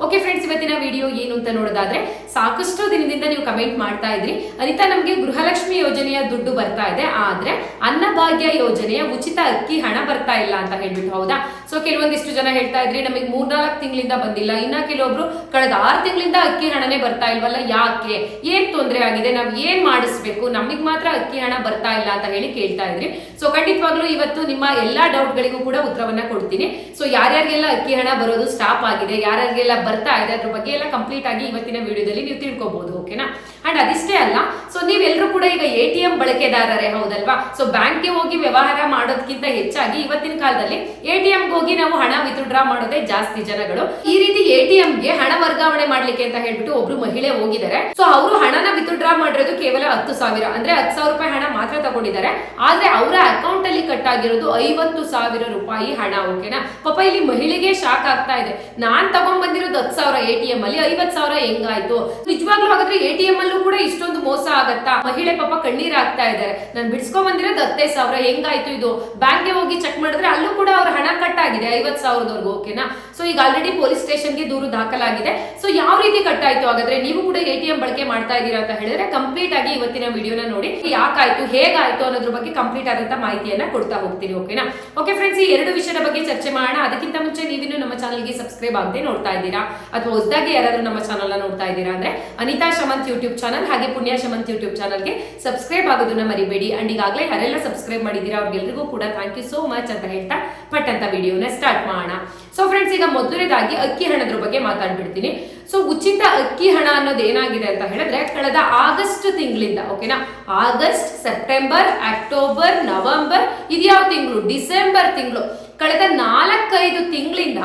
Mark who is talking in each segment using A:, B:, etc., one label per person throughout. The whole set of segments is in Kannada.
A: ಓಕೆ ಫ್ರೆಂಡ್ಸ್ ಇವತ್ತಿನ ವಿಡಿಯೋ ಏನು ಅಂತ ನೋಡೋದಾದ್ರೆ, ಸಾಕಷ್ಟು ದಿನದಿಂದ ನೀವು ಕಮೆಂಟ್ ಮಾಡ್ತಾ ಇದ್ರಿ. ಅನಿತಾ, ನಮಗೆ ಗೃಹಲಕ್ಷ್ಮಿ ಯೋಜನೆಯ ದುಡ್ಡು ಬರ್ತಾ ಇದೆ. ಆದ್ರೆ, ಅನ್ನಭಾಗ್ಯ ಯೋಜನೆಯ ಉಚಿತ ಅಕ್ಕಿ ಹಣ ಬರ್ತಾ ಇಲ್ಲ ಅಂತ ಹೇಳ್ಬಿಟ್ಟು ಹೌದಾ? ಸೊ ಕೆಲವೊಂದಿಷ್ಟು ಜನ ಹೇಳ್ತಾ ಇದ್ರಿ, ನಮಗೆ ಮೂರ್ನಾಲ್ಕು ತಿಂಗಳಿಂದ ಬಂದಿಲ್ಲ. ಇನ್ನ ಕೆಲವೊಬ್ರು ಕಳೆದ ಆರು ತಿಂಗಳಿಂದ ಅಕ್ಕಿ ಹಣನೇ ಬರ್ತಾ ಇಲ್ವಲ್ಲ, ಯಾಕೆ? ಏನ್ ತೊಂದರೆ ಆಗಿದೆ? ನಾವ್ ಏನ್ ಮಾಡಿಸ್ಬೇಕು? ನಮಗ್ ಮಾತ್ರ ಅಕ್ಕಿ ಹಣ ಬರ್ತಾ ಇಲ್ಲ ಅಂತ ಹೇಳಿ ಕೇಳ್ತಾ ಇದ್ರಿ. ಸೊ ಖಂಡಿತವಾಗ್ಲೂ ಇವತ್ತು ನಿಮ್ಮ ಎಲ್ಲಾ ಡೌಟ್ ಗಳಿಗೂ ಕೂಡ ಉತ್ತರವನ್ನ ಕೊಡ್ತೀನಿ. ಸೊ ಯಾರ್ಯಾರಿಗೆಲ್ಲ ಅಕ್ಕಿ ಹಣ ಬರೋದು ಸ್ಟಾಪ್ ಆಗಿದೆ, ಯಾರ್ಯಾರಿಗೆಲ್ಲ ಬರ್ತಾ ಇದೆ, ಅದ್ರ ಬಗ್ಗೆ ಎಲ್ಲ ಕಂಪ್ಲೀಟ್ ಆಗಿ ಇವತ್ತಿನ ವಿಡಿಯೋದಲ್ಲಿ ನೀವು ತಿಳ್ಕೊಬಹುದು ಓಕೆನಾ ಅಂಡ್ ಅದಿಷ್ಟೇ ಅಲ್ಲ ಸೊ ನೀವೆಲ್ಲರೂ ಕೂಡ ಈಗ ಎ ಟಿ ಎಂ ಬಳಕೆದಾರರೇ ಹೌದಲ್ವಾ? ಸೊ ಬ್ಯಾಂಕ್ಗೆ ಹೋಗಿ ವ್ಯವಹಾರ ಮಾಡೋದಕ್ಕಿಂತ ಹೆಚ್ಚಾಗಿ ಇವತ್ತಿನ ಕಾಲದಲ್ಲಿ ಎ ಟಿ ಎಂ ಹೋಗಿ ನಾವು ಹಣ ವಿತ್ಡ್ರಾ ಮಾಡೋದೇ ಜಾಸ್ತಿ ಜನಗಳು. ಈ ರೀತಿ ಎ ಟಿ ಗೆ ಹಣ ವರ್ಗಾವಣೆ ಮಾಡ್ಲಿಕ್ಕೆ ಅಂತ ಹೇಳ್ಬಿಟ್ಟು ಒಬ್ರು ಮಹಿಳೆ ಹೋಗಿದ್ದಾರೆ. ಸೊ ಅವರು ಹಣನ ವಿತ್ಡ್ರಾ ಮಾಡಿರೋದು ಕೇವಲ ಹತ್ತು ಸಾವಿರ, ಅಂದ್ರೆ ಹತ್ತು ಸಾವಿರ ರೂಪಾಯಿ ಹಣ ಮಾತ್ರ ತಗೊಂಡಿದ್ದಾರೆ. ಆದ್ರೆ ಅವರ ಅಕೌಂಟ್ ಅಲ್ಲಿ ಕಟ್ ಆಗಿರೋದು ಐವತ್ತು ಸಾವಿರ ರೂಪಾಯಿ ಹಣ ಓಕೆನಾ ಪಾಪ ಇಲ್ಲಿ ಮಹಿಳೆಗೆ ಶಾಕ್ ಆಗ್ತಾ ಇದೆ. ನಾನ್ ತಗೊಂಡ್ ಬಂದಿರೋದು ಹತ್ತು ಸಾವಿರ ಎ ಟಿ ಎಂ ಅಲ್ಲಿ ಐವತ್ ಸಾವಿರ ಹೆಂಗಾಯ್ತು? ನಿಜವಾಗ್ಲೂ ಹಾಗಾದ್ರೆ ಎ ಟಿ ಎಂ ಅಲ್ಲೂ ಕೂಡ ಇಷ್ಟೊಂದು ಮೋಸ ಆಗತ್ತಾ? ಮಹಿಳೆ ಪಾಪ ಕಣ್ಣೀರ್ ಆಗ್ತಾ ಇದ್ದಾರೆ. ನಾನು ಬಿಡ್ಸ್ಕೊಂಡ್ ಬಂದಿರೋದು ಹತ್ತೈದು ಸಾವಿರ. ಹೆಂಗಾಯ್ತು ಇದು? ಬ್ಯಾಂಕ್ಗೆ ಹೋಗಿ ಚೆಕ್ ಮಾಡಿದ್ರೆ ಅಲ್ಲೂ ಕೂಡ ಅವ್ರ ಹಣ ಕಟ್ ಆಗಿದೆ ಐವತ್ತು ಸಾವಿರದವರೆಗೂ ಓಕೆನಾ ಸೊ ಈಗ ಆಲ್ರೆಡಿ ಪೊಲೀಸ್ ಸ್ಟೇಷನ್ಗೆ ದೂರು ದಾಖಲಾಗಿದೆ. ಸೊ ಯಾವ ರೀತಿ ಕಟ್ ಆಯ್ತು ಹಾಗಾದ್ರೆ ನೀವು ಕೂಡ ಎ ಟಿ ಎಂ ಬಳಕೆ ಮಾಡ್ತಾ ಇದ್ದೀರಾ ಅಂತ ಹೇಳಿದ್ರೆ ಕಂಪ್ಲೀಟ್ ಆಗಿ ಇವತ್ತಿನ ವಿಡಿಯೋನ ನೋಡಿ. ಯಾಕಾಯ್ತು, ಹೇಗಾಯ್ತು ಅನ್ನೋದ್ರ ಬಗ್ಗೆ ಕಂಪ್ಲೀಟ್ ಆದಂತ ಮಾಹಿತಿಯನ್ನ ಕೊಡ್ತಾ ಹೋಗ್ತೀನಿ ಓಕೆನಾ ಓಕೆ ಫ್ರೆಂಡ್ಸ್ ಈ ಎರಡು ವಿಷಯದ ಬಗ್ಗೆ ಚರ್ಚೆ ಮಾಡೋಣ. ಅದಕ್ಕಿಂತ ಮುಂಚೆ ನೀವಿನ್ನು ನಮ್ಮ ಚಾನಲ್ಗೆ ಸಬ್ಸ್ಕ್ರೈಬ್ ಆಗದೆ ನೋಡ್ತಾ ಇದ್ದೀರಾ? ಅಥವಾ ಹೊಸದಾಗಿ ಯಾರಾದ್ರೂ ನಮ್ಮ ಚಾನಲ್ ನೋಡ್ತಾ ಇದ್ದೀರಾ ಅಂದ್ರೆ ಅನಿತಾ ಶಮಂತ್ ಯೂಟ್ಯೂಬ್ ಚಾನಲ್ ಹಾಗೆ ಪುಣ್ಯ ಶಮಂತ್ ಯೂಟ್ಯೂಬ್ ಚಾನಲ್ಗೆ ಸಬ್ಸ್ಕ್ರೈಬ್ ಆಗೋದನ್ನ ಮರಿಬೇಡಿ. ಅಂಡ್ ಈಗಾಗಲೇ ಯಾರೆಲ್ಲ ಸಬ್ಸ್ಕ್ರೈಬ್ ಮಾಡಿದ್ದೀರಾ ಅವ್ರಿಗೆಲ್ರಿಗೂ ಕೂಡ ಥ್ಯಾಂಕ್ ಯು ಸೋ ಮಚ್ ಅಂತ ಹೇಳ್ತಾ ಪಟ್ ಅಂತ ವಿಡಿಯೋನ ಸ್ಟಾರ್ಟ್ ಮಾಡೋಣ. ಸೊ ಫ್ರೆಂಡ್ಸ್ ಈಗ ಮೊದಲನೇದಾಗಿ ಅಕ್ಕಿ ಹಣದ್ರ ಬಗ್ಗೆ ಮಾತಾಡ್ಬಿಡ್ತೀನಿ. ಸೊ ಉಚಿತ ಅಕ್ಕಿ ಹಣ ಅನ್ನೋದು ಏನಾಗಿದೆ ಅಂತ ಹೇಳಿದ್ರೆ, ಕಳೆದ ಆಗಸ್ಟ್ ತಿಂಗಳಿಂದ ಓಕೆನಾ ಆಗಸ್ಟ್ ಸೆಪ್ಟೆಂಬರ್ ಅಕ್ಟೋಬರ್ ನವೆಂಬರ್ ಇದ್ಯಾವ ತಿಂಗಳು? ಡಿಸೆಂಬರ್ ತಿಂಗಳು. ಕಳೆದ ನಾಲ್ಕೈದು ತಿಂಗಳಿಂದ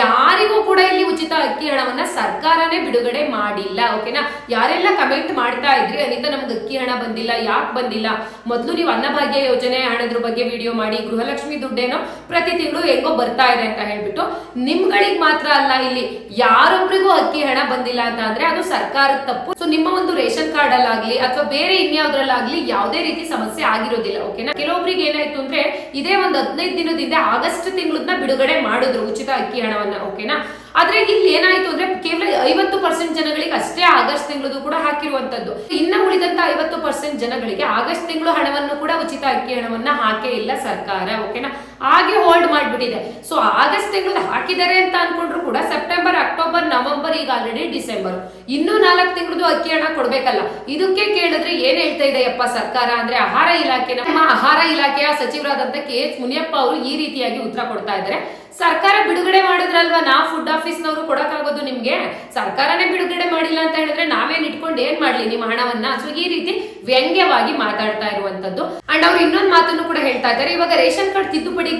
A: ಯಾರಿಗೂ ಕೂಡ ಇಲ್ಲಿ ಉಚಿತ ಅಕ್ಕಿ ಹಣವನ್ನ ಸರ್ಕಾರನೇ ಬಿಡುಗಡೆ ಮಾಡಿಲ್ಲ ಓಕೆನಾ ಯಾರೆಲ್ಲ ಕಮೆಂಟ್ ಮಾಡ್ತಾ ಇದ್ರಿ, ಅನಿತಾ, ನಮ್ಗೆ ಅಕ್ಕಿ ಹಣ ಬಂದಿಲ್ಲ, ಯಾಕೆ ಬಂದಿಲ್ಲ? ಮೊದಲು ನೀವು ಅನ್ನಭಾಗ್ಯ ಯೋಜನೆ ಹಣದ್ರ ಬಗ್ಗೆ ವಿಡಿಯೋ ಮಾಡಿ, ಗೃಹಲಕ್ಷ್ಮಿ ದುಡ್ಡೇನೋ ಪ್ರತಿ ತಿಂಗಳು ಹೆಂಗೋ ಬರ್ತಾ ಇದೆ ಅಂತ ಹೇಳ್ಬಿಟ್ಟು, ನಿಮ್ಗಳಿಗೆ ಮಾತ್ರ ಅಲ್ಲ ಇಲ್ಲಿ ಯಾರೊಬ್ರಿಗೂ ಅಕ್ಕಿ ಹಣ ಬಂದಿಲ್ಲ ಅಂತ ಅಂದ್ರೆ ಅದು ಸರ್ಕಾರದ ತಪ್ಪು. ಸೊ ನಿಮ್ಮ ಒಂದು ರೇಷನ್ ಕಾರ್ಡ್ ಅಲ್ಲಾಗ್ಲಿ ಅಥವಾ ಬೇರೆ ಇನ್ಯಾವ್ದ್ರಲ್ಲಾಗ್ಲಿ ಯಾವುದೇ ರೀತಿ ಸಮಸ್ಯೆ ಆಗಿರೋದಿಲ್ಲ ಓಕೆನಾ ಕೆಲವೊಬ್ರಿಗೆ ಏನಾಯ್ತು ಅಂದ್ರೆ, ಇದೇ ಒಂದು ಹದಿನೈದು ದಿನದಿಂದ ಆಗಸ್ಟ್ ತಿಂಗಳನ್ನ ಬಿಡುಗಡೆ ಮಾಡಿದ್ರು ಉಚಿತ ಅಕ್ಕಿ ಹಣವನ್ನ ಓಕೆನಾ ಆದ್ರೆ ಇಲ್ಲಿ ಏನಾಯ್ತು ಅಂದ್ರೆ ಕೇವಲ ಐವತ್ತು ಪರ್ಸೆಂಟ್ ಜನಗಳಿಗೆ ಅಷ್ಟೇ ಆಗಸ್ಟ್ ತಿಂಗಳದು ಕೂಡ ಹಾಕಿರುವಂತದ್ದು. ಇನ್ನ ಉಳಿದಂತ ಐವತ್ತು ಪರ್ಸೆಂಟ್ ಜನಗಳಿಗೆ ಆಗಸ್ಟ್ ತಿಂಗಳು ಹಣವನ್ನು ಕೂಡ ಉಚಿತ ಅಕ್ಕಿ ಹಣವನ್ನ ಹಾಕೇ ಇಲ್ಲ ಸರ್ಕಾರ ಓಕೆನಾ ಹಾಗೆ ಹೋಲ್ಡ್ ಮಾಡಿಬಿಟ್ಟಿದೆ. ಸೊ ಆಗಸ್ಟ್ ತಿಂಗಳು ಹಾಕಿದ್ದಾರೆ ಅಂತ ಅನ್ಕೊಂಡ್ರು ಕೂಡ ಸೆಪ್ಟೆಂಬರ್ ಅಕ್ಟೋಬರ್ ನವೆಂಬರ್ ಈಗ ಆಲ್ರೆಡಿ ಡಿಸೆಂಬರ್ ಇನ್ನೂ ನಾಲ್ಕು ತಿಂಗಳದು ಅಕ್ಕಿ ಹಣ ಕೊಡ್ಬೇಕಲ್ಲ. ಇದಕ್ಕೆ ಕೇಳಿದ್ರೆ ಏನ್ ಹೇಳ್ತಾ ಇದೆ ಯಪ್ಪ ಸರ್ಕಾರ ಅಂದ್ರೆ ಆಹಾರ ಇಲಾಖೆ, ನಮ್ಮ ಆಹಾರ ಇಲಾಖೆಯ ಸಚಿವರಾದಂತ ಕೆ ಎಚ್ ಮುನಿಯಪ್ಪ ಅವರು ಈ ರೀತಿಯಾಗಿ ಉತ್ತರ ಕೊಡ್ತಾ ಇದ್ದಾರೆ. ಸರ್ಕಾರ ಬಿಡುಗಡೆ ಮಾಡಿದ್ರಲ್ವಾ? ನಾ ಫುಡ್ ಆಫೀಸ್ನವರು ಕೊಡಕ್ಕಾಗೋದು ನಿಮ್ಗೆ? ಸರ್ಕಾರನೇ ಬಿಡುಗಡೆ ಮಾಡಿಲ್ಲ ಅಂತ ಹೇಳಿದ್ರೆ ನಾವೇನ್ ಇಟ್ಕೊಂಡು ಏನ್ ಮಾಡ್ಲಿ ನಿಮ್ಮ ಹಣವನ್ನ? ಸೊ ಈ ರೀತಿ ವ್ಯಂಗ್ಯವಾಗಿ ಮಾತಾಡ್ತಾ ಇರುವಂತದ್ದು. ಅಂಡ್ ಅವ್ರು ಇನ್ನೊಂದು ಮಾತನ್ನು ಕೂಡ ಹೇಳ್ತಾ ಇದ್ದಾರೆ. ಇವಾಗ ರೇಷನ್ ಕಾರ್ಡ್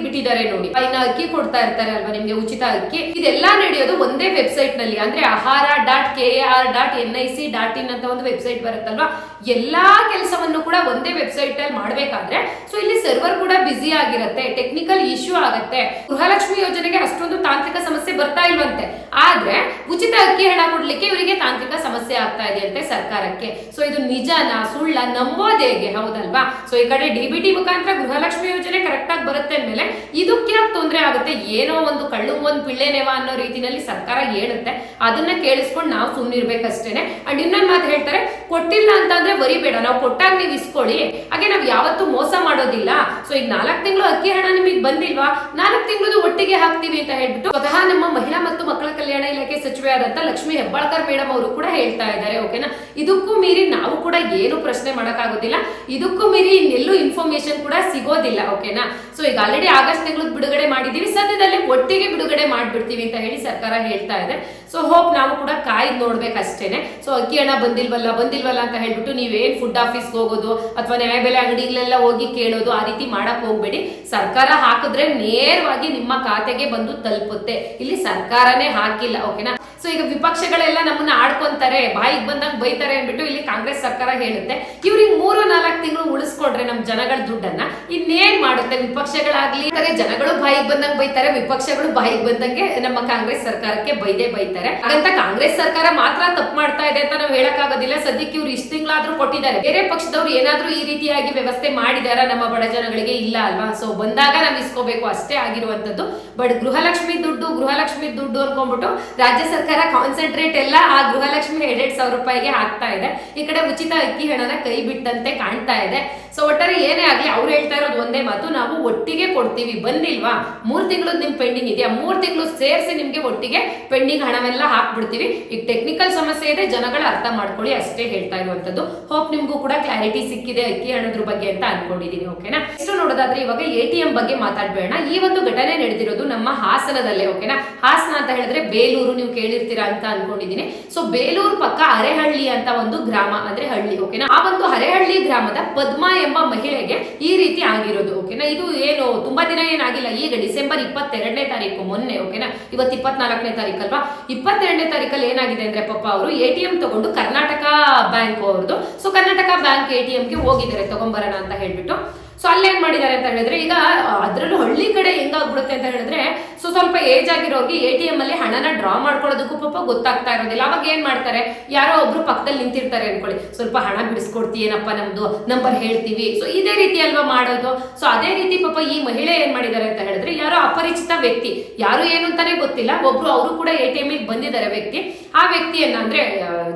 A: ಬಿಟ್ಟಿದ್ದಾರೆ ನೋಡಿ. ಇನ್ನ ಅಕ್ಕಿ ಕೊಡ್ತಾ ಇರ್ತಾರೆ ಅಲ್ವಾ ನಿಮ್ಗೆ ಉಚಿತ ಅಕ್ಕಿ? ಇದೆಲ್ಲ ನಡೆಯೋದು ಒಂದೇ ವೆಬ್ಸೈಟ್ನಲ್ಲಿ ಅಂದ್ರೆ Ahara dot K R dot N I C dot in ಅಂತ ಒಂದು ವೆಬ್ಸೈಟ್ ಬರುತ್ತಲ್ವಾ? ಎಲ್ಲಾ ಕೆಲಸವನ್ನು ಕೂಡ ಒಂದೇ ವೆಬ್ಸೈಟ್ ಅಲ್ಲಿ ಮಾಡ್ಬೇಕಾದ್ರೆ, ಸೊ ಇಲ್ಲಿ ಸರ್ವರ್ ಕೂಡ ಬಿಸಿ ಆಗಿರುತ್ತೆ, ಟೆಕ್ನಿಕಲ್ ಇಶ್ಯೂ ಆಗುತ್ತೆ. ಗೃಹಲಕ್ಷ್ಮಿ ಯೋಜನೆಗೆ ಅಷ್ಟೊಂದು ತಾಂತ್ರಿಕ ಸಮಸ್ಯೆ ಬರ್ತಾ ಇಲ್ವಂತೆ. ಆದ್ರೆ ಉಚಿತ ಅಕ್ಕಿ ಹಣ ಕೊಡ್ಲಿಕ್ಕೆ ಇವರಿಗೆ ತಾಂತ್ರಿಕ ಸಮಸ್ಯೆ ಆಗ್ತಾ ಇದೆ ಅಂತೆ ಸರ್ಕಾರಕ್ಕೆ. ಸೊ ಇದು ನಿಜನಾ ಸುಳ್ಳ ನಂಬೋದೇಗೆ? ಹೌದಲ್ವಾ? ಸೊ ಈ ಕಡೆ ಡಿ ಮುಖಾಂತರ ಗೃಹಲಕ್ಷ್ಮಿ ಯೋಜನೆ ಕರೆಕ್ಟ್ ಆಗಿ ಬರುತ್ತೆ ಅಂದ್ಮೇಲೆ ಇದಕ್ಕೆ ತೊಂದರೆ ಆಗುತ್ತೆ? ಏನೋ ಒಂದು ಕಳ್ಳು ಒಂದು ಪಿಳ್ಳೆನೇವ ಅನ್ನೋ ರೀತಿನಲ್ಲಿ ಸರ್ಕಾರ ಹೇಳುತ್ತೆ. ಅದನ್ನ ಕೇಳಿಸ್ಕೊಂಡು ನಾವು ಸುಮ್ಮನಿರ್ಬೇಕಷ್ಟೇನೆ ಅಂಡ್ ಇನ್ನೊಂದು ಮಾತು ಹೇಳ್ತಾರೆ, ಕೊಟ್ಟಿಲ್ಲ ಅಂತಂದ್ರೆ ಬರಿಬೇಡ ನಾವು ಕೊಟ್ಟಾಗ ನೀವು ಇಸ್ಕೊಳ್ಳಿ. ಹಾಗೆ ನಾವು ಯಾವತ್ತೂ ಮೋಸ ಮಾಡೋದಿಲ್ಲ. ಸೊ ಈಗ ನಾಲ್ಕು ತಿಂಗಳು ಅಕ್ಕಿ ಹಣ ನಿಮಗೆ ಬಂದಿಲ್ವಾ? ನಾಲ್ಕು ತಿಂಗಳು ಒಟ್ಟಿಗೆ ಹಾಕ್ತೀವಿ ಅಂತ ಹೇಳ್ಬಿಟ್ಟು, ಸ್ವತಃ ನಮ್ಮ ಮಹಿಳಾ ಮತ್ತು ಮಕ್ಕಳ ಕಲ್ಯಾಣ ಇಲಾಖೆ ಸಚಿವೆ ಆದಂತ ಲಕ್ಷ್ಮಿ ಹೆಬ್ಬಾಳ್ಕರ್ ಮೇಡಮ್ ಅವರು ಕೂಡ ಹೇಳ್ತಾ ಇದ್ದಾರೆ ಓಕೆನಾ ಇದಕ್ಕೂ ಮೀರಿ ನಾವು ಕೂಡ ಏನು ಪ್ರಶ್ನೆ ಮಾಡೋಕ್ಕಾಗೋದಿಲ್ಲ. ಇದಕ್ಕೂ ಮೀರಿ ಇನ್ನೆಲ್ಲೂ ಇನ್ಫಾರ್ಮೇಶನ್ ಕೂಡ ಸಿಗೋದಿಲ್ಲ ಓಕೆನಾ ಸೊ ಈಗ ಆಲ್ರೆಡಿ ಆಗಸ್ಟ್ ತಿಂಗಳು ಬಿಡುಗಡೆ ಮಾಡಿದೀವಿ. ಸದ್ಯದಲ್ಲಿ ಒಟ್ಟಿಗೆ ಬಿಡುಗಡೆ ಮಾಡ್ಬಿಡ್ತೀವಿ ಅಂತ ಹೇಳಿ ಸರ್ಕಾರ ಹೇಳ್ತಾ ಇದೆ. ಸೊ ಹೋಪ್ ನಾವು ಕೂಡ ಕಾಯ್ದು ನೋಡ್ಬೇಕಷ್ಟೇನೆ. ಸೊ ಅಕ್ಕಿ ಹಣ ಬಂದಿಲ್ವಲ್ಲ ಬಂದಿಲ್ವಲ್ಲ ಅಂತ ಹೇಳ್ಬಿಟ್ಟು ನೀವೇನ್ ಫುಡ್ ಆಫೀಸ್ಗೆ ಹೋಗೋದು ಅಥವಾ ನ್ಯಾಯಬೆಲೆ ಅಂಗಡಿಗಳೆಲ್ಲ ಹೋಗಿ ಕೇಳೋದು ಆ ರೀತಿ ಮಾಡಕ್ ಹೋಗ್ಬೇಡಿ. ಸರ್ಕಾರ ಹಾಕಿದ್ರೆ ನೇರವಾಗಿ ನಿಮ್ಮ ಖಾತೆಗೆ ಬಂದು ತಲುಪುತ್ತೆ. ಇಲ್ಲಿ ಸರ್ಕಾರನೇ ಹಾಕಿಲ್ಲ ಓಕೆನಾ ಸೊ ಈಗ ವಿಪಕ್ಷಗಳೆಲ್ಲ ನಮ್ಮನ್ನ ಆಡ್ಕೊಂತಾರೆ, ಬಾಯಿಗೆ ಬಂದಾಗ ಬೈತಾರೆ ಅಂದ್ಬಿಟ್ಟು ಇಲ್ಲಿ ಕಾಂಗ್ರೆಸ್ ಸರ್ಕಾರ ಹೇಳುತ್ತೆ. ಇವ್ರಿಗೆ ಮೂರು ನಾಲ್ಕು ತಿಂಗಳು ಉಳಿಸ್ಕೊಡ್ರೆ ನಮ್ಮ ಜನಗಳ ದುಡ್ಡನ್ನ, ಇನ್ನೇನ್ ಮಾಡುತ್ತೆ? ವಿಪಕ್ಷಗಳಾಗ್ಲಿ ಜನಗಳು ಬಾಯಿಗೆ ಬಂದಂಗೆ ಬೈತಾರೆ, ವಿಪಕ್ಷಗಳು ಬಾಯಿಗೆ ಬಂದಂಗೆ ನಮ್ಮ ಕಾಂಗ್ರೆಸ್ ಸರ್ಕಾರಕ್ಕೆ ಬೈದೇ ಬೈತಾರೆ. ಹಾಗಂತ ಕಾಂಗ್ರೆಸ್ ಸರ್ಕಾರ ಮಾತ್ರ ತಪ್ಪು ಮಾಡ್ತಾ ಇದೆ ಅಂತ ನಾವು ಹೇಳಕ್ಕಾಗೋದಿಲ್ಲ. ಸದ್ಯಕ್ಕೆ ಇವ್ರು ಇಷ್ಟು ತಿಂಗಳಾದ್ರೂ ಕೊಟ್ಟಿದ್ದಾರೆ. ಬೇರೆ ಪಕ್ಷದವರು ಏನಾದ್ರೂ ಈ ರೀತಿಯಾಗಿ ವ್ಯವಸ್ಥೆ ಮಾಡಿದಾರ ನಮ್ಮ ಬಡ ಜನಗಳಿಗೆ? ಇಲ್ಲ ಅಲ್ವಾ? ಸೊ ಬಂದಾಗ ನಾವು ಇಸ್ಕೋಬೇಕು. ಅಷ್ಟೇ ಆಗಿರುವಂತದ್ದು ಬಟ್ ಗೃಹಲಕ್ಷ್ಮಿ ದುಡ್ಡು ಗೃಹಲಕ್ಷ್ಮಿ ದುಡ್ಡು ಅನ್ಕೊಂಡ್ಬಿಟ್ಟು ರಾಜ್ಯ ಸರ್ಕಾರ ಕಾನ್ಸಂಟ್ರೇಟ್ ಎಲ್ಲ ಆ ಗೃಹಲಕ್ಷ್ಮಿ ಎರಡೆರಡು ಸಾವಿರ ರೂಪಾಯಿಗೆ ಹಾಕ್ತಾ ಇದೆ. ಈ ಕಡೆ ಉಚಿತ ಅಕ್ಕಿ ಹಣನ ಕೈ ಬಿಟ್ಟಂತೆ ಕಾಣ್ತಾ ಇದೆ. ಸೊ ಒಟ್ಟಾರೆ ಏನೇ ಆಗಲಿ ಅವ್ರು ಹೇಳ್ತಾ ಇರೋದು ಒಂದೇ ಮಾತು, ನಾವು ಒಟ್ಟಿಗೆ ಕೊಡ್ತೀವಿ. ಬಂದಿಲ್ವಾ ಮೂರು ತಿಂಗಳು ನಿಮ್ ಪೆಂಡಿಂಗ್ ಇದೆಯಾ? ಮೂರು ತಿಂಗಳು ಸೇರಿಸಿ ನಿಮ್ಗೆ ಒಟ್ಟಿಗೆ ಪೆಂಡಿಂಗ್ ಹಣವೆಲ್ಲ ಹಾಕ್ಬಿಡ್ತೀವಿ. ಈಗ ಟೆಕ್ನಿಕಲ್ ಸಮಸ್ಯೆ ಇದೆ, ಜನಗಳು ಅರ್ಥ ಮಾಡ್ಕೊಳ್ಳಿ ಅಷ್ಟೇ ಹೇಳ್ತಾ ಇರುವಂತದ್ದು ಹೋಪ್ ನಿಮ್ಗೂ ಕೂಡ ಕ್ಲಾರಿಟಿ ಸಿಕ್ಕಿದೆ ಅಕ್ಕಿ ಹಣದ್ರ ಬಗ್ಗೆ ಅಂತ ಅನ್ಕೊಂಡಿದೀನಿ ಓಕೆನಾ ಇಷ್ಟು ನೋಡೋದಾದ್ರೆ ಇವಾಗ ಎ ಬಗ್ಗೆ ಮಾತಾಡ್ಬೇಡ. ಈ ಒಂದು ಘಟನೆ ನಡೆದಿರೋದು ನಮ್ಮ ಹಾಸನದಲ್ಲೇ ಓಕೆನಾ ಹಾಸನ ಅಂತ ಹೇಳಿದ್ರೆ ಬೇಲೂರು ನೀವು ಕೇಳಿರ್ತೀರಾ ಅಂತ ಅನ್ಕೊಂಡಿದೀನಿ. ಸೊ ಬೇಲೂರು ಪಕ್ಕ ಅರೆಹಳ್ಳಿ ಅಂತ ಒಂದು ಗ್ರಾಮ, ಅಂದ್ರೆ ಹಳ್ಳಿ ಓಕೆನಾ ಆ ಒಂದು ಅರೆಹಳ್ಳಿ ಗ್ರಾಮದ ಪದ್ಮ ಎಂಬ ಮಹಿಳೆಗೆ ಈ ರೀತಿ ಆಗಿರೋದು ಓಕೆನಾ ಇದು ಏನು, ತುಂಬಾ ದಿನ ಏನಾಗಿಲ್ಲ, ಈಗ ಡಿಸೆಂಬರ್ ಇಪ್ಪತ್ತೆರಡನೇ ತಾರೀಕು ಮೊನ್ನೆ ಓಕೆನಾ ಇವತ್ತು ಇಪ್ಪತ್ನಾಲ್ಕನೇ ತಾರೀಕು ಅಲ್ವಾ ಇಪ್ಪತ್ತೆರಡನೇ ತಾರೀಕಲ್ಲಿ ಏನಾಗಿದೆ ಅಂದ್ರೆ ಪಪ್ಪ ಅವರು ಎ ಟಿ ಎಂ ತಗೊಂಡು ಕರ್ನಾಟಕ ಬ್ಯಾಂಕ್ ಅವ್ರದ್ದು so Karnataka bank A T ಎಂಗೆ ಹೋಗಿದ್ದಾರೆ, ತಗೊಂಬರೋಣ ಅಂತ ಹೇಳ್ಬಿಟ್ಟು. ಸೊ ಅಲ್ಲೇನ್ ಮಾಡಿದ್ದಾರೆ ಅಂತ ಹೇಳಿದ್ರೆ, ಈಗ ಅದ್ರಲ್ಲೂ ಹಳ್ಳಿ ಕಡೆ ಹೆಂಗಾಗ್ಬಿಡುತ್ತೆ ಅಂತ ಹೇಳಿದ್ರೆ ಸೊ ಸ್ವಲ್ಪ ಏಜ್ ಆಗಿರೋರ್ಗೆ ಎ ಟಿ ಎಂ ಅಲ್ಲಿ ಹಣನ ಡ್ರಾ ಮಾಡ್ಕೊಳ್ಳೋದಕ್ಕೂ ಪಾಪ ಗೊತ್ತಾಗ್ತಾ ಇರೋದಿಲ್ಲ. ಅವಾಗ ಏನ್ ಮಾಡ್ತಾರೆ? ಯಾರೋ ಒಬ್ರು ಪಕ್ಕದಲ್ಲಿ ನಿಂತಿರ್ತಾರೆ ಅನ್ಕೊಳ್ಳಿ. ಸ್ವಲ್ಪ ಹಣ ಬಿಡಿಸ್ಕೊಡ್ತೀಯೇನಪ್ಪ ನಮ್ದು? ನಂಬರ್ ಹೇಳ್ತೀವಿ. ಸೊ ಇದೇ ರೀತಿ ಅಲ್ವಾ ಮಾಡೋದು? ಸೊ ಅದೇ ರೀತಿ ಪಾಪ ಈ ಮಹಿಳೆ ಏನ್ ಮಾಡಿದ್ದಾರೆ ಅಂತ ಹೇಳಿದ್ರೆ, ಯಾರೋ ಅಪರಿಚಿತ ವ್ಯಕ್ತಿ, ಯಾರು ಏನು ಅಂತಾನೆ ಗೊತ್ತಿಲ್ಲ, ಒಬ್ರು ಅವರು ಕೂಡ ಎ ಟಿ ಬಂದಿದ್ದಾರೆ ವ್ಯಕ್ತಿ. ಆ ವ್ಯಕ್ತಿಯನ್ನ ಅಂದ್ರೆ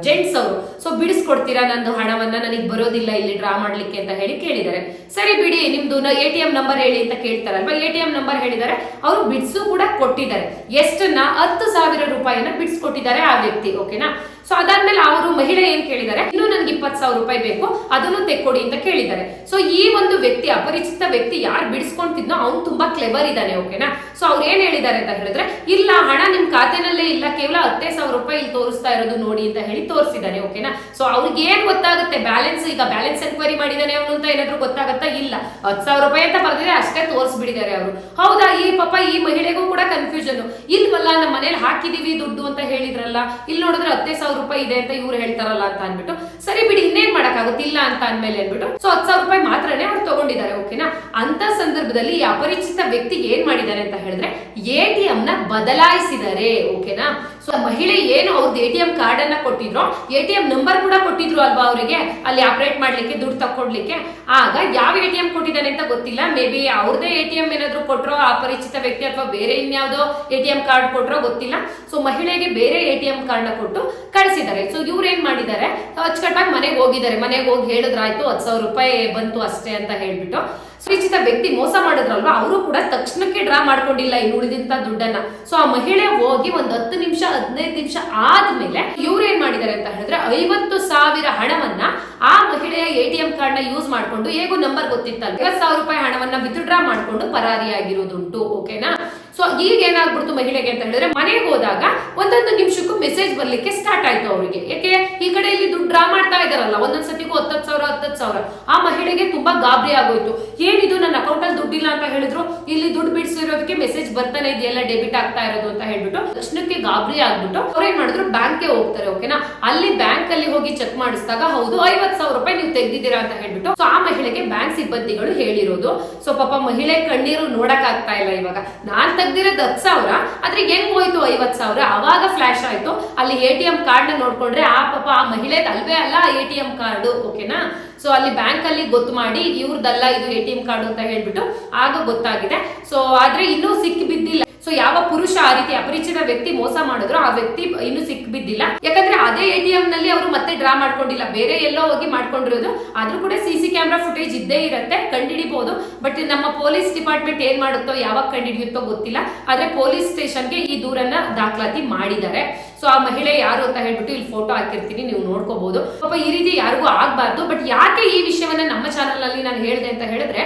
A: ಜೆಂಟ್ಸ್ ಅವರು. ಸೊ ಬಿಡಿಸ್ಕೊಡ್ತೀರಾ ನಂದು ಹಣವನ್ನ, ನನಗೆ ಬರೋದಿಲ್ಲ ಇಲ್ಲಿ ಡ್ರಾ ಮಾಡ್ಲಿಕ್ಕೆ ಅಂತ ಹೇಳಿ ಕೇಳಿದ್ದಾರೆ. ಸರಿ ಬಿಡಿ, ನಿಮ್ದು ಎ ಟಿ ಎಂ ನಂಬರ್ ಹೇಳಿ ಅಂತ ಕೇಳ್ತಾರಲ್ವಾ? ಎ ಟಿ ಎಂ ನಂಬರ್ ಹೇಳಿದ್ದಾರೆ, ಅವರು ಬಿಡ್ಸು ಕೂಡ ಕೊಟ್ಟಿದ್ದಾರೆ. ಎಷ್ಟನ್ನ? ಹತ್ತು ಸಾವಿರ ರೂಪಾಯಿನ ಬಿಡಿಸ್ಕೊಟ್ಟಿದ್ದಾರೆ ಆ ವ್ಯಕ್ತಿ ಓಕೆನಾ ಸೊ ಅದಾದ್ಮೇಲೆ ಅವರು ಮಹಿಳೆ ಏನ್ ಕೇಳಿದ್ದಾರೆ? ಇನ್ನು ನನ್ಗೆ ಇಪ್ಪತ್ತು ಸಾವಿರ ರೂಪಾಯಿ ಬೇಕು, ಅದನ್ನು ತೆಕ್ಕೊಡಿ ಅಂತ ಕೇಳಿದ್ದಾರೆ. ಸೊ ಈ ಒಂದು ವ್ಯಕ್ತಿ, ಅಪರಿಚಿತ ವ್ಯಕ್ತಿ ಯಾರು ಬಿಡಿಸ್ಕೊಂತಿದ್ನೋ ಅವ್ನು ತುಂಬಾ ಕ್ಲೆವರ್ ಇದ್ದಾನೆ ಓಕೆನಾ ಸೊ ಅವ್ರು ಏನ್ ಹೇಳಿದ್ದಾರೆ ಅಂತ ಹೇಳಿದ್ರೆ, ಇಲ್ಲ ಹಣ ನಿಮ್ ಖಾತೆನಲ್ಲೇ ಇಲ್ಲ, ಕೇವಲ ಹತ್ತೇ ಸಾವಿರ ರೂಪಾಯಿ ಇಲ್ಲಿ ತೋರಿಸ್ತಾ ಇರೋದು ನೋಡಿ ಅಂತ ಹೇಳಿ ತೋರಿಸಿದ್ದಾನೆ ಓಕೆನಾ ಸೊ ಅವ್ರಿಗೆ ಏನ್ ಗೊತ್ತಾಗುತ್ತೆ? ಬ್ಯಾಲೆನ್ಸ್ ಈಗ ಬ್ಯಾಲೆನ್ಸ್ ಎನ್ಕ್ವೈರಿ ಮಾಡಿದಾನೆ ಅವನು ಅಂತ ಏನಾದ್ರು ಗೊತ್ತಾಗತ್ತಾ? ಇಲ್ಲ. ಹತ್ತು ಸಾವಿರ ರೂಪಾಯಿ ಅಂತ ಬರ್ದಿದ್ರೆ ಅಷ್ಟೇ ತೋರಿಸ್ಬಿಡಿದ್ದಾರೆ ಅವರು. ಹೌದಾ? ಈ ಪಾಪ ಈ ಮಹಿಳೆಗೂ ಕೂಡ ಕನ್ಫ್ಯೂಷನ್ ಇಲ್ವಲ್ಲ ನಮ್ಮ ಮನೇಲಿ ಹಾಕಿದೀವಿ ದುಡ್ಡು ಅಂತ ಹೇಳಿದ್ರಲ್ಲ? ಇಲ್ಲಿ ನೋಡಿದ್ರೆ ಹತ್ತೇ ಸಾವಿರ ರೂಪಾಯಿ ಇದೆ ಅಂತ ಇವ್ರು ಹೇಳ್ತಾರಲ್ಲ ಅಂತ ಅನ್ಬಿಟ್ಟು ಸರಿ ಬಿಡಿ, ಇನ್ನೇನ್ ಮಾಡಕ್ಕಾಗುತ್ತೆ? ಇಲ್ಲ ಅಂತ ಅಂದ್ಮೇಲೆ ಅನ್ಬಿಟ್ಟು ಸೊ ಹತ್ತು ಸಾವಿರ ರೂಪಾಯಿ ಮಾತ್ರನೇ ಅವ್ರು ಓಕೆನಾ ಅಂತ ಸಂದರ್ಭದಲ್ಲಿ ಅಪರಿಚಿತ ವ್ಯಕ್ತಿ ಏನ್ ಮಾಡಿದ್ದಾರೆ ಅಂತ ಹೇಳಿದ್ರೆ ಎ ಟಿ ಎಂ ನ ಬದಲಾಯಿಸಿದ್ದಾರೆ ಓಕೆನಾ ಸೊ ಮಹಿಳೆ ಏನು ಅವ್ರದ್ದು ಎ ಟಿ ಎಂ ಕಾರ್ಡ್ ಅನ್ನ ಕೊಟ್ಟಿದ್ರು, ಎ ಟಿ ಎಂ ನಂಬರ್ ಕೂಡ ಕೊಟ್ಟಿದ್ರು ಅಲ್ವಾ ಅವರಿಗೆ? ಅಲ್ಲಿ ಆಪರೇಟ್ ಮಾಡ್ಲಿಕ್ಕೆ, ದುಡ್ಡು ತಕ್ಕೊಡ್ಲಿಕ್ಕೆ. ಆಗ ಯಾವ ಎ ಟಿ ಎಂ ಕೊಟ್ಟಿದ್ದಾನೆ ಅಂತ ಗೊತ್ತಿಲ್ಲ. ಮೇ ಬಿ ಅವ್ರದೇ ಎ ಏನಾದ್ರು ಕೊಟ್ರೋ ಅಪರಿಚಿತ ವ್ಯಕ್ತಿ ಅಥವಾ ಬೇರೆ ಇನ್ಯಾವುದೋ ಎಂ ಕಾರ್ಡ್ ಕೊಟ್ರೋ ಗೊತ್ತಿಲ್ಲ. ಸೊ ಮಹಿಳೆಗೆ ಬೇರೆ ಎ ಟಿ ಎಂ ಕಾರ್ಡ್ನ ಕೊಟ್ಟು ಕಳಿಸಿದ್ದಾರೆ. ಸೊ ಇವ್ರು ಏನ್ ಮಾಡಿದ್ದಾರೆ? ಅಚ್ಚುಕಟ್ಟಾಗಿ ಮನೆಗೆ ಹೋಗಿದ್ದಾರೆ. ಮನೆಗೆ ಹೋಗಿ ಹೇಳಿದ್ರಾಯ್ತು, ಹತ್ತು ಸಾವಿರ ರೂಪಾಯಿ ಬಂತು ಅಷ್ಟೇ ಅಂತ ಹೇಳ್ಬಿಟ್ಟು. ಸುಪರಿಚಿತ ವ್ಯಕ್ತಿ ಮೋಸ ಮಾಡಿದ್ರಲ್ವಾ, ಅವರು ಕೂಡ ತಕ್ಷಣಕ್ಕೆ ಡ್ರಾ ಮಾಡ್ಕೊಂಡಿಲ್ಲ ಇನ್ನು ಉಳಿದಂತ ದುಡ್ಡನ್ನ. ಸೊ ಆ ಮಹಿಳೆ ಹೋಗಿ ಒಂದ್ ಹತ್ತು ನಿಮಿಷ, ಹದಿನೈದು ನಿಮಿಷ ಆದ್ಮೇಲೆ ಇವ್ರು ಏನ್ ಮಾಡಿದ್ದಾರೆ ಅಂತ ಹೇಳಿದ್ರೆ ಐವತ್ತು ಸಾವಿರ ಹಣವನ್ನ ಆ ಮಹಿಳೆಯ ಎಟಿಎಂ ಕಾರ್ಡ್ನ ಯೂಸ್ ಮಾಡ್ಕೊಂಡು ಹೇಗೂ ನಂಬರ್ ಗೊತ್ತಿತ್ತಲ್ಲ ಐವತ್ತು ಸಾವಿರ ರೂಪಾಯಿ ಹಣವನ್ನ ವಿತ್ಡ್ರಾ ಮಾಡ್ಕೊಂಡು ಪರಾರಿಯಾಗಿರೋದುಂಟು ಓಕೆನಾ? ಸೊ ಈಗ ಏನಾಗ್ಬಿಡ್ತು ಮಹಿಳೆಗೆ ಅಂತ ಹೇಳಿದ್ರೆ, ಮನೆಗೆ ಹೋದಾಗ ಒಂದೊಂದು ನಿಮಿಷಕ್ಕೂ ಮೆಸೇಜ್ ಬರ್ಲಿಕ್ಕೆ ಸ್ಟಾರ್ಟ್ ಆಯ್ತು ಅವರಿಗೆ. ಯಾಕೆ? ಈ ಕಡೆ ಇಲ್ಲಿ ದುಡ್ಡು ಡ್ರಾ ಮಾಡ್ತಾ ಇದಾರಲ್ಲ ಒಂದೊಂದ್ ಸತಿಗೂ ಹತ್ತತ್ತು ಸಾವಿರ ಹತ್ತತ್ತು ಸಾವಿರ. ಆ ಮಹಿಳೆಗೆ ತುಂಬಾ ಗಾಬರಿ ಆಗೋಯ್ತು. ಏನಿದು ನನ್ನ ಅಕೌಂಟ್ ಅಲ್ಲಿ ದುಡ್ಡಿಲ್ಲ ಅಂತ ಹೇಳಿದ್ರು? ಇಲ್ಲಿ ದುಡ್ಡು ಬಿಡಿಸಿರೋದಕ್ಕೆ ಮೆಸೇಜ್ ಬರ್ತಾನೆ ಇದೆಯಲ್ಲ ಡೆಬಿಟ್ ಆಗ್ತಾ ಇರೋದು ಅಂತ ಹೇಳ್ಬಿಟ್ಟು ತಕ್ಷಣಕ್ಕೆ ಗಾಬರಿ ಆಗ್ಬಿಟ್ಟು ಅವ್ರು ಮಾಡಿದ್ರು? ಬ್ಯಾಂಕ್ಗೆ ಹೋಗ್ತಾರೆ, ಓಕೆನಾ? ಅಲ್ಲಿ ಬ್ಯಾಂಕ್ ಅಲ್ಲಿ ಹೋಗಿ ಚೆಕ್ ಮಾಡಿಸಿದಾಗ ಹೌದು ಸಾವಿರ ರೂಪಾಯಿ ನೀವು ತೆಗ್ದಿದ್ದೀರಾ ಅಂತ ಹೇಳ್ಬಿಟ್ಟು ಸೊ ಆ ಮಹಿಳೆಗೆ ಬ್ಯಾಂಕ್ ಸಿಬ್ಬಂದಿಗಳು ಹೇಳಿರೋದು. ಸೊ ಪಾಪ ಮಹಿಳೆ ಕಣ್ಣೀರು ನೋಡಕ್ ಆಗ್ತಾ ಇಲ್ಲ ಇವಾಗ. ನಾನ್ ತೆಗ್ದಿರೋದು ಹತ್ತು ಸಾವಿರ, ಆದ್ರೆ ಹೆಂಗ್ ಹೋಯ್ತು ಐವತ್ ಸಾವಿರ? ಅವಾಗ ಫ್ಲಾಶ್ ಆಯ್ತು. ಅಲ್ಲಿ ಎ ಟಿ ಎಂ ಕಾರ್ಡ್ ನೋಡ್ಕೊಂಡ್ರೆ, ಆ ಪಾಪ ಆ ಮಹಿಳೆ ಅಲ್ವೇ ಅಲ್ಲ ಎ ಟಿ ಎಂ ಕಾರ್ಡ್ ಓಕೆನಾ ಸೊ ಅಲ್ಲಿ ಬ್ಯಾಂಕ್ ಅಲ್ಲಿ ಗೊತ್ತು ಮಾಡಿ, ಇವ್ರದಲ್ಲ ಇದು ಎ ಟಿ ಎಂ ಕಾರ್ಡ್ ಅಂತ ಹೇಳ್ಬಿಟ್ಟು, ಆಗ ಗೊತ್ತಾಗಿದೆ. ಸೊ ಆದ್ರೆ ಇನ್ನೂ ಸಿಕ್ಕಿ ಬಿದ್ದಿಲ್ಲ ಸೊ ಯಾವ ಪುರುಷ ಆ ರೀತಿ ಅಪರಿಚಿತ ವ್ಯಕ್ತಿ ಮೋಸ ಮಾಡಿದ್ರು ಆ ವ್ಯಕ್ತಿ ಇನ್ನು ಸಿಕ್ ಬಿದ್ದಿಲ್ಲ ಯಾಕಂದ್ರೆ ಅದೇ ಎ ಟಿ ಎಂ ನಲ್ಲಿ ಅವರು ಮತ್ತೆ ಡ್ರಾ ಮಾಡ್ಕೊಂಡಿಲ್ಲ. ಬೇರೆ ಎಲ್ಲೋ ಹೋಗಿ ಮಾಡ್ಕೊಂಡಿರೋದು. ಆದ್ರೂ ಕೂಡ ಸಿ ಸಿ ಕ್ಯಾಮ್ರಾ ಫುಟೇಜ್ ಇದ್ದೇ ಇರುತ್ತೆ. ಕಂಡಿಡಿಬಹುದು ಬಟ್ ನಮ್ಮ ಪೊಲೀಸ್ ಡಿಪಾರ್ಟ್ಮೆಂಟ್ ಏನ್ ಮಾಡುತ್ತೋ, ಯಾವಾಗ ಕಂಡಿಡಿಯುತ್ತೋ ಗೊತ್ತಿಲ್ಲ. ಆದ್ರೆ ಪೊಲೀಸ್ ಸ್ಟೇಷನ್ಗೆ ಈ ದೂರನ್ನ ದಾಖಲಾತಿ ಮಾಡಿದ್ದಾರೆ. ಸೊ ಆ ಮಹಿಳೆ ಯಾರು ಅಂತ ಹೇಳ್ಬಿಟ್ಟು ಇಲ್ಲಿ ಫೋಟೋ ಹಾಕಿರ್ತೀನಿ. ನೀವು ನೋಡ್ಕೋಬಹುದು ಪಾಪ ಈ ರೀತಿ ಯಾರಿಗೂ ಆಗ್ಬಾರ್ದು. ಬಟ್ ಯಾಕೆ ಈ ವಿಷಯವನ್ನ ನಮ್ಮ ಚಾನಲ್ನಲ್ಲಿ ನಾನು ಹೇಳಿದೆ ಅಂತ ಹೇಳಿದ್ರೆ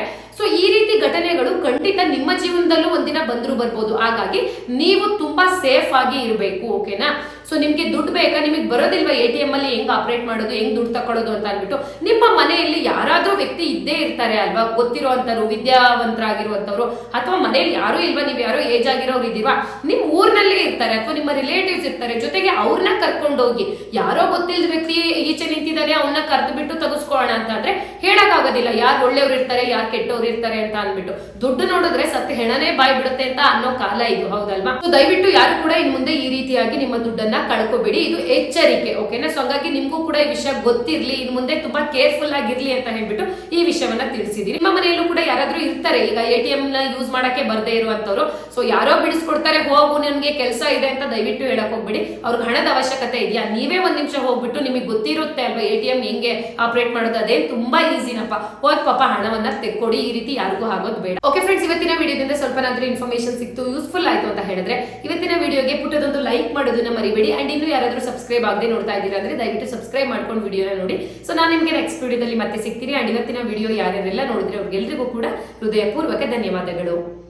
A: ಈ ರೀತಿ ಘಟನೆಗಳು ಖಂಡಿತ ನಿಮ್ಮ ಜೀವನದಲ್ಲೂ ಒಂದಿನ ಬಂದರೂ ಬರ್ಬೋದು. ಹಾಗಾಗಿ ನೀವು ತುಂಬಾ ಸೇಫ್ ಆಗಿ ಇರಬೇಕು ಓಕೆನಾ ಸೊ ನಿಮ್ಗೆ ದುಡ್ಡು ಬೇಕಾ? ನಿಮಗೆ ಬರೋದಿಲ್ವಾ ಎ ಟಿ ಎಂ ಅಲ್ಲಿ ಹೆಂಗ್ ಆಪರೇಟ್ ಮಾಡೋದು, ಹೆಂಗ್ ದುಡ್ಡು ತಕೊಳ್ಳೋದು ಅಂತ ಅಂದ್ಬಿಟ್ಟು? ನಿಮ್ಮ ಮನೆಯಲ್ಲಿ ಯಾರಾದ್ರೂ ವ್ಯಕ್ತಿ ಇದ್ದೇ ಇರ್ತಾರೆ ಅಲ್ವಾ? ಗೊತ್ತಿರುವಂತವ್ರು ವಿದ್ಯಾವಂತರಾಗಿರುವಂತವ್ರು ಅಥವಾ ಮನೆಯಲ್ಲಿ ಯಾರು ಇಲ್ವಾ? ನೀವು ಯಾರೋ ಏಜ್ ಆಗಿರೋರು ಇದೀವಾ ನಿಮ್ ಊರ್ನಲ್ಲಿ ಇರ್ತಾರೆ, ಅಥವಾ ನಿಮ್ಮ ರಿಲೇಟಿವ್ಸ್ ಇರ್ತಾರೆ, ಜೊತೆಗೆ ಅವ್ರನ್ನ ಕರ್ಕೊಂಡೋಗಿ. ಯಾರೋ ಗೊತ್ತಿಲ್ಲದ ವ್ಯಕ್ತಿ ಈಚೆ ನಿಂತಿದ್ದಾರೆ ಅವನ್ನ ಕರೆದು ಬಿಟ್ಟು ತೆಗೆಸ್ಕೊಳ್ಳೋಣ ಅಂತ ಅಂದ್ರೆ ಹೇಳಕ್ಕಾಗೋದಿಲ್ಲ. ಯಾರು ಒಳ್ಳೆಯವ್ರು ಇರ್ತಾರೆ, ಯಾರು ಕೆಟ್ಟವ್ರು ಇರ್ತಾರೆ ಅಂತ ಅಂದ್ಬಿಟ್ಟು. ದುಡ್ಡು ನೋಡಿದ್ರೆ ಸತ್ಯ ಹೆಣನೇ ಬಾಯ್ ಬಿಡುತ್ತೆ ಅಂತ ಅನ್ನೋ ಕಾಲ ಇದು, ಹೌದಲ್ವಾ? ಸೊ ದಯವಿಟ್ಟು ಯಾರು ಕೂಡ ಇನ್ ಮುಂದೆ ಈ ರೀತಿಯಾಗಿ ನಿಮ್ಮ ದುಡ್ಡನ್ನ ಕಳ್ಕೊಬೇಡಿ. ಇದು ಎಚ್ಚರಿಕೆ ಓಕೆನಾ ಸೊ ಹಂಗಾಗಿ ನಿಮಗೂ ಕೂಡ ಈ ವಿಷಯ ಗೊತ್ತಿರ್ಲಿ. ಇನ್ ಮುಂದೆ ತುಂಬಾ ಕೇರ್ಫುಲ್ ಆಗಿರ್ಲಿ ಅಂತ ಹೇಳ್ಬಿಟ್ಟು ಈ ವಿಷಯವನ್ನ ತಿಳಿಸಿದೀನಿ. ನಿಮ್ಮ ಮನೆಯಲ್ಲೂ ಕೂಡ ಯಾರಾದ್ರೂ ಇರ್ತಾರೆ. ಈಗ ಎ ಟಿ ಎಂ ನ ಯೂಸ್ ಮಾಡಕ್ಕೆ ಬರದೇ ಇರುವಂತವ್ರು ಸೊ ಯಾರೋ ಬಿಡಿಸ್ಕೊಡ್ತಾರೆ, ಹೋಗು, ನಿಮಗೆ ಕೆಲಸ ಇದೆ ಅಂತ ದಯವಿಟ್ಟು ಹೇಳಕ್ ಹೋಗ್ಬಿಡಿ. ಅವ್ರಿಗೆ ಹಣದ ಅವಶ್ಯಕತೆ ಇದೆಯಾ? ನೀವೇ ಒಂದ್ ನಿಮಿಷ ಹೋಗ್ಬಿಟ್ಟು ನಿಮಗೆ ಗೊತ್ತಿರುತ್ತೆ ಅಲ್ವಾ ಎ ಟಿ ಎಂ ಹೆಂಗೆ ಆಪರೇಟ್ ಮಾಡೋದು? ಅದೇ ತುಂಬಾ ಈಸಿನಪ್ಪ ಹೋದ್ ಪಾಪ ಹಣವನ್ನ ತೆಕ್ಕೊಡಿ. ಈ ರೀತಿ ಯಾರಿಗೂ ಆಗೋದು ಬೇಡ. ಓಕೆ ಫ್ರೆಂಡ್ಸ್ ಇವತ್ತಿನ ವಿಡಿಯೋದಿಂದ ಸ್ವಲ್ಪನಾದ್ರೂ ಇನ್ಫಾರ್ಮೇಶನ್ ಸಿಕ್ತು ಯೂಸ್ಫುಲ್ ಆಯ್ತು ಅಂತ ಹೇಳಿದ್ರೆ, ಇವತ್ತಿನ ವಿಡಿಯೋಗೆ ಪುಟ್ಟದೊಂದು ಲೈಕ್ ಮಾಡೋದನ್ನ ಮರಿಬೇಡಿ. ಅಂಡ್ ಇನ್ನು ಯಾರಾದರೂ ಸಬ್ಸ್ಕ್ರೈಬ್ ಆಗದೆ ನೋಡ್ತಾ ಇದ್ದೀರಾ ಅಂದ್ರೆ ದಯವಿಟ್ಟು ಸಬ್ಸ್ಕ್ರೈಬ್ ಮಾಡ್ಕೊಂಡು ವಿಡಿಯೋನ ನೋಡಿ. ಸೊ ನಾನು ನಿಮಗೆ ನೆಕ್ಸ್ಟ್ ವಿಡಿಯೋದಲ್ಲಿ ಮತ್ತೆ ಸಿಗ್ತೀನಿ. ಅಂಡ್ ಇವತ್ತಿನ ವಿಡಿಯೋ ಯಾರ್ಯಾರೆಲ್ಲ ನೋಡಿದ್ರೆ ಅವ್ರಿಗೆಲ್ರಿಗೂ ಕೂಡ ಹೃದಯಪೂರ್ವಕ ಧನ್ಯವಾದಗಳು.